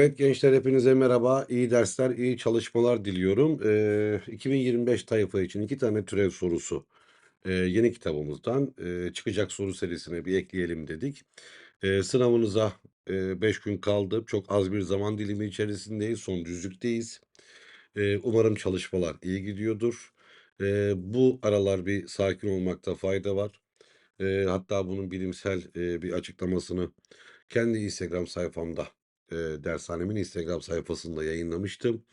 Evet gençler hepinize merhaba. İyi dersler, iyi çalışmalar diliyorum. Eee, 2025 tayfa için iki tane türev sorusu eee, yeni kitabımızdan eee, çıkacak soru serisine bir ekleyelim dedik. Eee, sınavınıza 5 gün kaldı. Çok az bir zaman dilimi içerisindeyiz. Son düzlükteyiz. Eee, umarım çalışmalar iyi gidiyordur. Eee, bu aralar bir sakin olmakta fayda var. Eee, hatta bunun bilimsel eee, bir açıklamasını kendi Instagram sayfamda, eee, dershanemin Instagram sayfasında yayınlamıştım.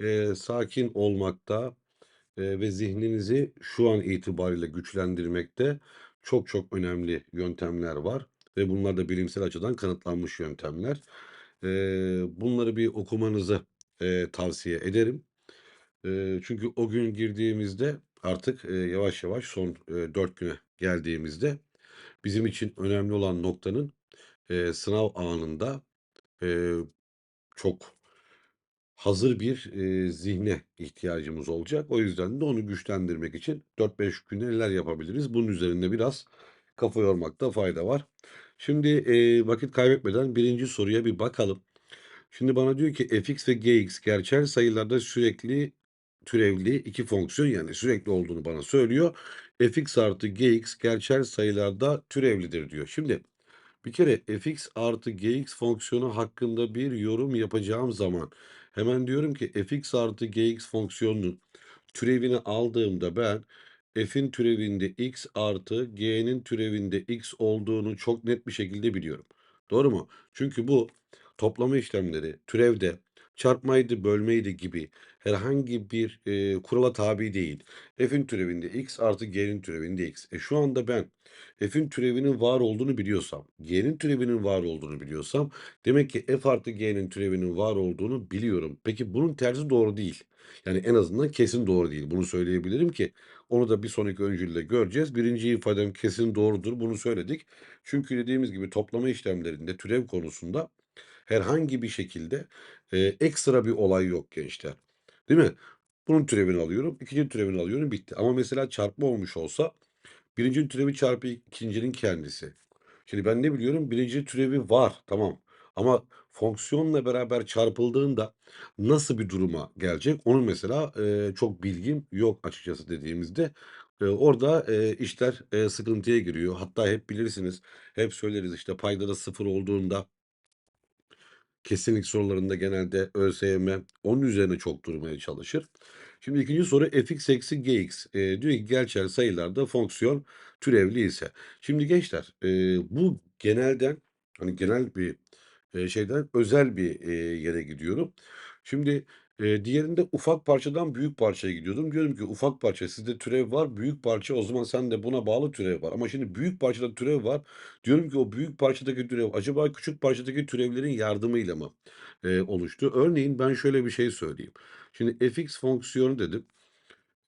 Eee, sakin olmakta eee, ve zihninizi şu an itibariyle güçlendirmekte çok çok önemli yöntemler var ve bunlar da bilimsel açıdan kanıtlanmış yöntemler. Eee, bunları bir okumanızı eee, tavsiye ederim. Eee, çünkü o gün girdiğimizde artık eee, yavaş yavaş son eee, 4 güne geldiğimizde bizim için önemli olan noktanın eee, sınav anında eee, çok hazır bir eee, zihne ihtiyacımız olacak. O yüzden de onu güçlendirmek için 4-5 günde neler yapabiliriz? Bunun üzerinde biraz kafa yormakta fayda var. Şimdi eee, vakit kaybetmeden birinci soruya bir bakalım. Şimdi bana diyor ki fx ve gx gerçel sayılarda sürekli türevli iki fonksiyon yani sürekli olduğunu bana söylüyor. fx artı gx gerçel sayılarda türevlidir diyor. Şimdi bir kere fx artı gx fonksiyonu hakkında bir yorum yapacağım zaman hemen diyorum ki fx artı gx fonksiyonunun türevini aldığımda ben f'in türevinde x artı g'nin türevinde x olduğunu çok net bir şekilde biliyorum. Doğru mu? Çünkü bu toplama işlemleri türevde çarpmaydı, bölmeydi gibi herhangi bir e, kurala tabi değil. F'in türevinde x artı g'nin türevinde x. E şu anda ben f'in türevinin var olduğunu biliyorsam, g'nin türevinin var olduğunu biliyorsam demek ki f artı g'nin türevinin var olduğunu biliyorum. Peki bunun tersi doğru değil. Yani en azından kesin doğru değil. Bunu söyleyebilirim ki onu da bir sonraki öncülde göreceğiz. Birinci ifadem kesin doğrudur. Bunu söyledik. Çünkü dediğimiz gibi toplama işlemlerinde türev konusunda herhangi bir şekilde e, ekstra bir olay yok gençler. Değil mi? Bunun türevini alıyorum. ikinci türevini alıyorum. Bitti. Ama mesela çarpma olmuş olsa birincinin türevi çarpı ikincinin kendisi. Şimdi ben ne biliyorum? Birinci türevi var. Tamam. Ama fonksiyonla beraber çarpıldığında nasıl bir duruma gelecek? Onun mesela e, çok bilgim yok açıkçası dediğimizde. E, orada e, işler e, sıkıntıya giriyor. Hatta hep bilirsiniz, hep söyleriz işte paydada sıfır olduğunda kesinlik sorularında genelde ÖSYM onun üzerine çok durmaya çalışır. Şimdi ikinci soru fx eksi gx. E, diyor ki gerçel sayılarda fonksiyon türevli ise. Şimdi gençler e, bu genelden hani genel bir e, şeyden özel bir e, yere gidiyorum. Şimdi e, diğerinde ufak parçadan büyük parçaya gidiyordum. Diyorum ki ufak parça sizde türev var, büyük parça o zaman sende buna bağlı türev var. Ama şimdi büyük parçada türev var. Diyorum ki o büyük parçadaki türev acaba küçük parçadaki türevlerin yardımıyla mı e, oluştu? Örneğin ben şöyle bir şey söyleyeyim. Şimdi fx fonksiyonu dedim.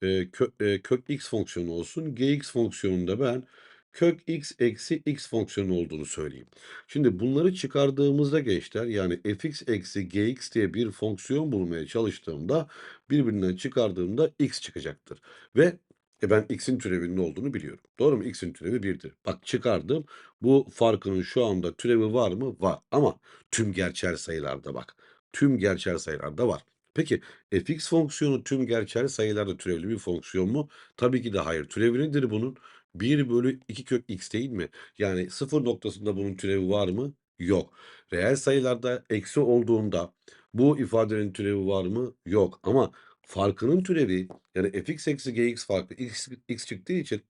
E, kö, e, kök x fonksiyonu olsun. gx fonksiyonunda ben kök x eksi x fonksiyonu olduğunu söyleyeyim. Şimdi bunları çıkardığımızda gençler yani fx eksi gx diye bir fonksiyon bulmaya çalıştığımda birbirinden çıkardığımda x çıkacaktır. Ve e ben x'in türevinin olduğunu biliyorum. Doğru mu? x'in türevi 1'dir. Bak çıkardım. Bu farkının şu anda türevi var mı? Var. Ama tüm gerçel sayılarda bak. Tüm gerçel sayılarda var. Peki fx fonksiyonu tüm gerçel sayılarda türevli bir fonksiyon mu? Tabii ki de hayır. Türevi nedir bunun? 1 bölü 2 kök x değil mi? Yani sıfır noktasında bunun türevi var mı? Yok. Reel sayılarda eksi olduğunda bu ifadenin türevi var mı? Yok. Ama farkının türevi yani fx eksi gx farkı x, x çıktığı için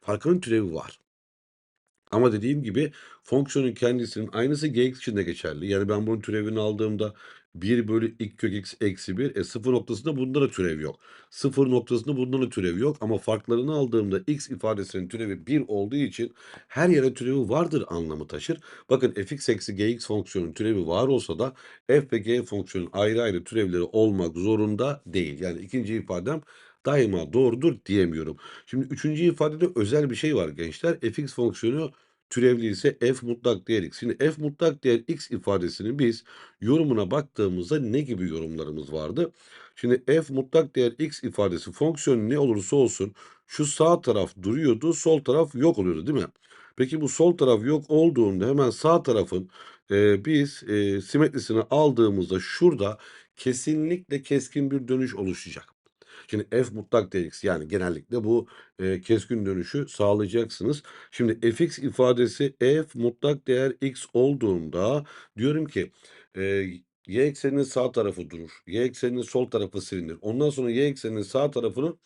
farkının türevi var. Ama dediğim gibi fonksiyonun kendisinin aynısı gx için de geçerli. Yani ben bunun türevini aldığımda 1 bölü 2 kök x eksi 1. E 0 noktasında bunda da türev yok. 0 noktasında bunda da türev yok. Ama farklarını aldığımda x ifadesinin türevi 1 olduğu için her yere türevi vardır anlamı taşır. Bakın fx eksi gx fonksiyonun türevi var olsa da f ve g fonksiyonun ayrı ayrı türevleri olmak zorunda değil. Yani ikinci ifadem daima doğrudur diyemiyorum. Şimdi üçüncü ifadede özel bir şey var gençler. fx fonksiyonu türevli ise f mutlak değer x. Şimdi f mutlak değer x ifadesini biz yorumuna baktığımızda ne gibi yorumlarımız vardı? Şimdi f mutlak değer x ifadesi fonksiyonu ne olursa olsun şu sağ taraf duruyordu, sol taraf yok oluyordu değil mi? Peki bu sol taraf yok olduğunda hemen sağ tarafın Eee, biz, eee, simetrisini aldığımızda şurada kesinlikle keskin bir dönüş oluşacak. Şimdi f mutlak dx yani genellikle bu, eee, keskin dönüşü sağlayacaksınız. Şimdi fx ifadesi f mutlak değer x olduğunda diyorum ki, eee, y ekseninin sağ tarafı durur. Y ekseninin sol tarafı silinir. Ondan sonra y ekseninin sağ tarafını,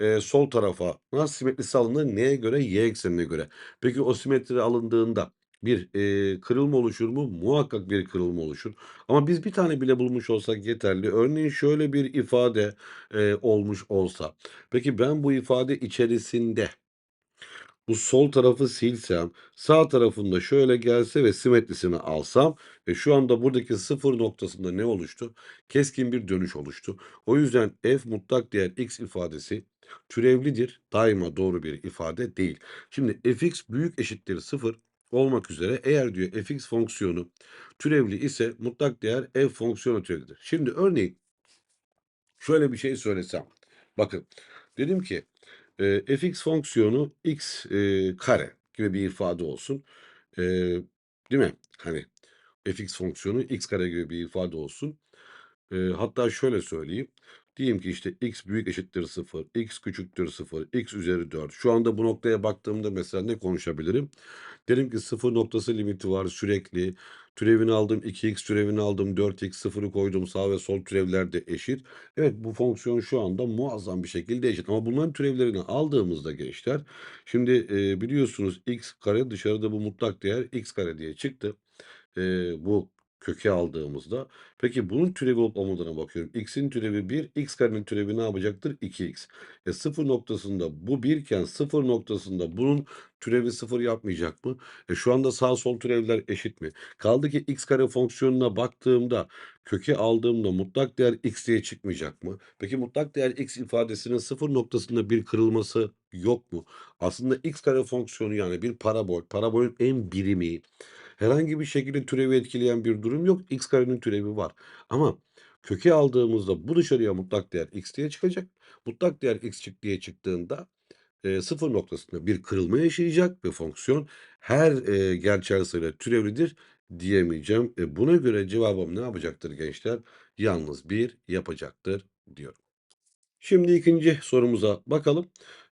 eee, sol tarafa nasıl simetrisi alınır? Neye göre? Y eksenine göre. Peki o simetri alındığında bir, eee, kırılma oluşur mu? Muhakkak bir kırılma oluşur. Ama biz bir tane bile bulmuş olsak yeterli. Örneğin şöyle bir ifade, eee, olmuş olsa. Peki ben bu ifade içerisinde bu sol tarafı silsem, sağ tarafında şöyle gelse ve simetrisini alsam, e, şu anda buradaki sıfır noktasında ne oluştu? Keskin bir dönüş oluştu. O yüzden f mutlak değer x ifadesi türevlidir. Daima doğru bir ifade değil. Şimdi fx büyük eşittir sıfır olmak üzere eğer diyor fx fonksiyonu türevli ise mutlak değer f fonksiyonu türevlidir. Şimdi örneğin şöyle bir şey söylesem. Bakın dedim ki Eee, fx fonksiyonu x, eee, kare gibi bir ifade olsun. Eee, değil mi? Hani fx fonksiyonu x kare gibi bir ifade olsun. Eee, hatta şöyle söyleyeyim. Diyeyim ki işte x büyük eşittir sıfır, x küçüktür sıfır, x üzeri 4. Şu anda bu noktaya baktığımda mesela ne konuşabilirim? Derim ki sıfır noktası limiti var sürekli. Türevini aldım 2x türevini aldım 4x sıfırı koydum sağ ve sol türevler de eşit. Evet bu fonksiyon şu anda muazzam bir şekilde eşit. Ama bunların türevlerini aldığımızda gençler şimdi e, biliyorsunuz x kare dışarıda bu mutlak değer x kare diye çıktı. E, bu köke aldığımızda. Peki bunun türevi olup olmadığına bakıyorum. X'in türevi 1, x karenin türevi ne yapacaktır? 2x. E 0 noktasında bu 1 iken 0 noktasında bunun türevi 0 yapmayacak mı? E şu anda sağ sol türevler eşit mi? Kaldı ki x kare fonksiyonuna baktığımda köke aldığımda mutlak değer x diye çıkmayacak mı? Peki mutlak değer x ifadesinin 0 noktasında bir kırılması yok mu? Aslında x kare fonksiyonu yani bir parabol, parabolün en birimi Herhangi bir şekilde türevi etkileyen bir durum yok. X karenin türevi var. Ama köke aldığımızda bu dışarıya mutlak değer x diye çıkacak. Mutlak değer x diye çıktığında e, sıfır noktasında bir kırılma yaşayacak ve fonksiyon her e, gerçel sayıyla türevlidir diyemeyeceğim. E, buna göre cevabım ne yapacaktır gençler? Yalnız bir yapacaktır diyorum. Şimdi ikinci sorumuza bakalım.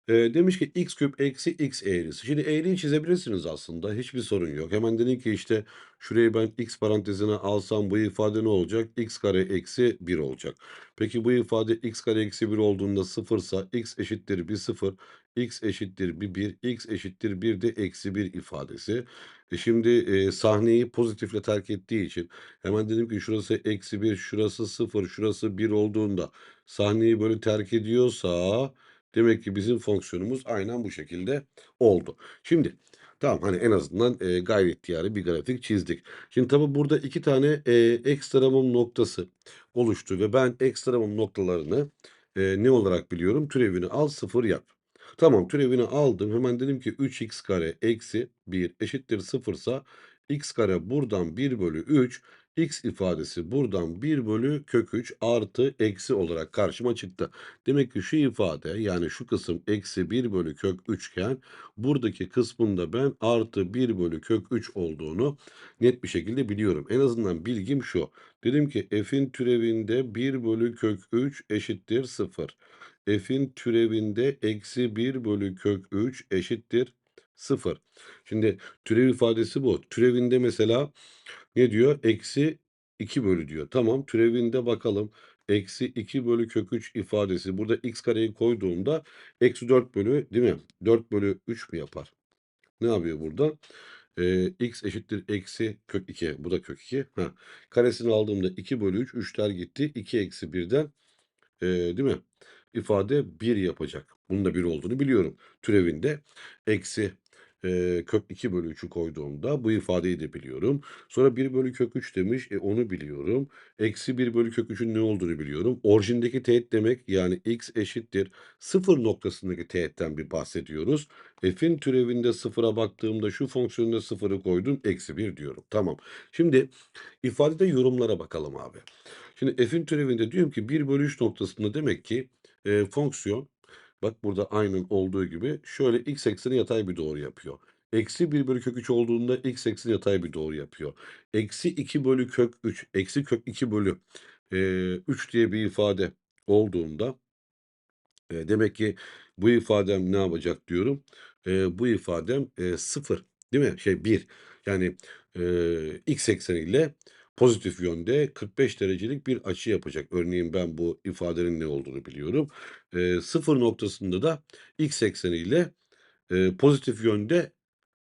Eee, demiş ki x küp eksi x eğrisi. Şimdi eğriyi çizebilirsiniz aslında. Hiçbir sorun yok. Hemen dedim ki işte şurayı ben x parantezine alsam bu ifade ne olacak? x kare eksi 1 olacak. Peki bu ifade x kare eksi 1 olduğunda sıfırsa x eşittir bir sıfır, x eşittir bir 1, x eşittir bir de eksi 1 ifadesi. E şimdi eee, sahneyi pozitifle terk ettiği için hemen dedim ki şurası eksi 1, şurası sıfır, şurası 1 olduğunda sahneyi böyle terk ediyorsa demek ki bizim fonksiyonumuz aynen bu şekilde oldu. Şimdi tamam hani en azından e, gayri ihtiyari bir grafik çizdik. Şimdi tabi burada iki tane e, ekstremum noktası oluştu ve ben ekstremum noktalarını e, ne olarak biliyorum? Türevini al sıfır yap. Tamam türevini aldım. Hemen dedim ki 3x kare eksi 1 eşittir sıfırsa x kare buradan 1 bölü 3 x ifadesi buradan 1 bölü kök 3 artı eksi olarak karşıma çıktı. Demek ki şu ifade yani şu kısım eksi 1 bölü kök 3 iken buradaki kısmında ben artı 1 bölü kök 3 olduğunu net bir şekilde biliyorum. En azından bilgim şu. Dedim ki f'in türevinde 1 bölü kök 3 eşittir 0. F'in türevinde eksi 1 bölü kök 3 eşittir 0. Şimdi türev ifadesi bu. Türevinde mesela ne diyor? Eksi 2 bölü diyor. Tamam türevinde bakalım. Eksi 2 bölü kök 3 ifadesi. Burada x kareyi koyduğumda eksi 4 bölü değil mi? 4 bölü 3 mü yapar? Ne yapıyor burada? Ee, x eşittir eksi kök 2. Bu da kök 2. Ha. Karesini aldığımda 2 bölü 3. 3'ler gitti. 2 eksi 1'den e, değil mi? İfade 1 yapacak. Bunun da 1 olduğunu biliyorum. Türevinde eksi Eee, kök 2 bölü 3'ü koyduğumda bu ifadeyi de biliyorum. Sonra 1 bölü kök 3 demiş. E, onu biliyorum. Eksi 1 bölü kök 3'ün ne olduğunu biliyorum. Orijindeki teğet demek yani x eşittir. Sıfır noktasındaki teğetten bir bahsediyoruz. F'in türevinde sıfıra baktığımda şu fonksiyonda sıfırı koydum. Eksi 1 diyorum. Tamam. Şimdi ifadede yorumlara bakalım abi. Şimdi f'in türevinde diyorum ki 1 bölü 3 noktasında demek ki e, fonksiyon Bak burada aynen olduğu gibi şöyle x ekseni yatay bir doğru yapıyor. Eksi 1 bölü kök 3 olduğunda x eksenine yatay bir doğru yapıyor. Eksi 2 bölü kök 3, eksi kök 2 bölü, eee, 3 diye bir ifade olduğunda eee, demek ki bu ifadem ne yapacak diyorum. Eee, bu ifadem, eee, 0 değil mi? Şey 1 yani, eee, x ekseniyle pozitif yönde 45 derecelik bir açı yapacak. Örneğin ben bu ifadenin ne olduğunu biliyorum. Eee, 0 noktasında da x ekseniyle, eee, pozitif yönde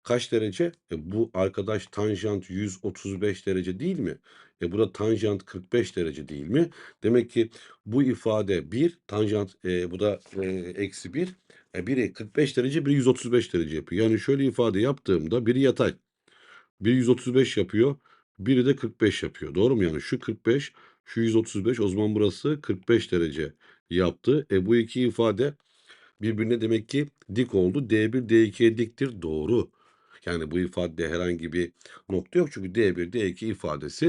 kaç derece? E, bu arkadaş tanjant 135 derece değil mi? E, bu da tanjant 45 derece değil mi? Demek ki bu ifade 1, tanjant, eee, bu da, eee, eksi 1. E, biri 45 derece, biri 135 derece yapıyor. Yani şöyle ifade yaptığımda biri yatay, biri 135 yapıyor, biri de 45 yapıyor. Doğru mu? Yani şu 45, şu 135. O zaman burası 45 derece yaptı. E, bu 2 ifade birbirine demek ki dik oldu. D1 D2'ye diktir. Doğru. Yani bu ifadede herhangi bir nokta yok. Çünkü D1 D2 ifadesi,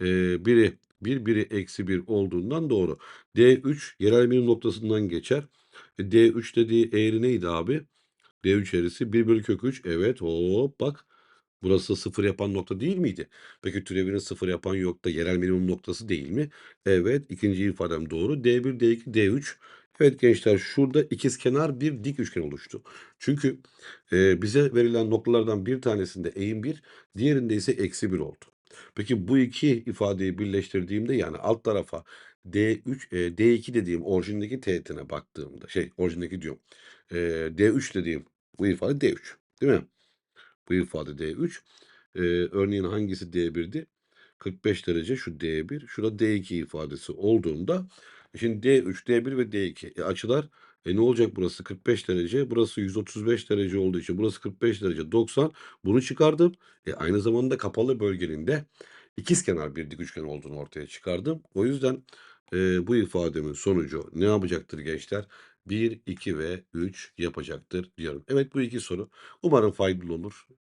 eee, biri 1, biri eksi 1 olduğundan doğru. D3 yerel minim noktasından geçer. E, D3 dediği eğri neydi abi? D3 eğrisi 1 bölü kök 3. Evet, hop bak. Burası 0 yapan nokta değil miydi? Peki türevini 0 yapan nokta yerel minimum noktası değil mi? Evet, ikinci ifadem doğru. D1, D2, D3. Evet gençler şurada ikizkenar bir dik üçgen oluştu. Çünkü, eee, bize verilen noktalardan bir tanesinde eğim 1, diğerinde ise eksi 1 oldu. Peki bu 2 ifadeyi birleştirdiğimde yani alt tarafa D3, eee, D2 dediğim orijindeki teğetine baktığımda, şey orijindeki diyorum, eee, D3 dediğim bu ifade D3 değil mi? Bu ifade D3. Eee, örneğin hangisi D1'di? 45 derece şu D1, şurada D2 ifadesi olduğunda şimdi D3, D1 ve D2 e, açılar e, ne olacak burası 45 derece, burası 135 derece olduğu için burası 45 derece 90. Bunu çıkardım. E, aynı zamanda kapalı bölgenin de ikizkenar bir dik üçgen olduğunu ortaya çıkardım. O yüzden, eee, bu ifademin sonucu ne yapacaktır gençler? 1, 2 ve 3 yapacaktır diyorum. Evet bu 2 soru. Umarım faydalı olur.